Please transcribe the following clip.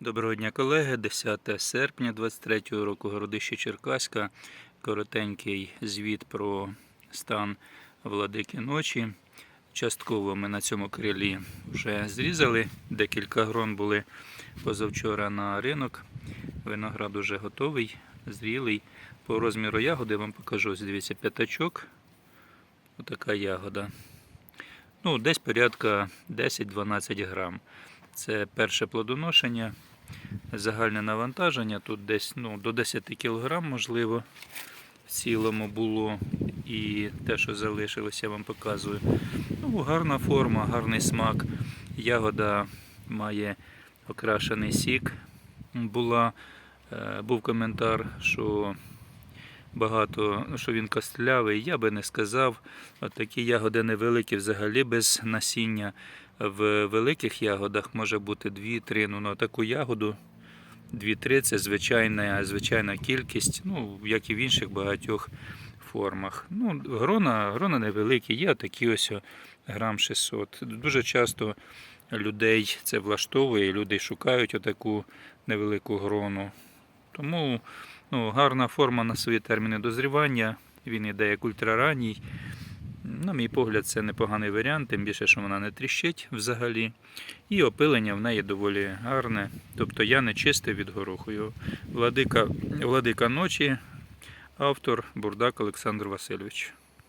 Доброго дня, колеги. 10 серпня 23 року, городище Черкаська. Коротенький звіт про стан владики ночі. Частково ми на цьому крилі вже зрізали. Декілька грон були позавчора на ринок. Виноград уже готовий, зрілий. По розміру ягоди вам покажу. Ось Дивіться, п'ятачок. Отака ягода. Ну, десь порядка 10-12 грам. Це перше плодоношення. Загальне навантаження тут десь ну, до 10 кг, можливо, в цілому було. І те, що залишилося, я вам показую. Ну, гарна форма, гарний смак. Ягода має окрашений сік. Була, е, був коментар, що багато, що він костлявий. Я би не сказав. От такі ягоди невеликі, взагалі без насіння. В великих ягодах може бути 2-3. Ну, на таку ягоду 2-3 це звичайна, звичайна кількість, ну, як і в інших багатьох формах. Ну, грона, грона невеликі, є такі ось грам 600. Дуже часто людей це влаштовує, люди шукають отаку невелику грону. Тому ну, гарна форма на свої терміни дозрівання. Він іде як ультраранній. На мій погляд, це непоганий варіант, тим більше, що вона не тріщить взагалі. І опилення в неї доволі гарне. Тобто я не чистив від гороху. його. Владика, Владика ночі, автор Бурдак Олександр Васильович.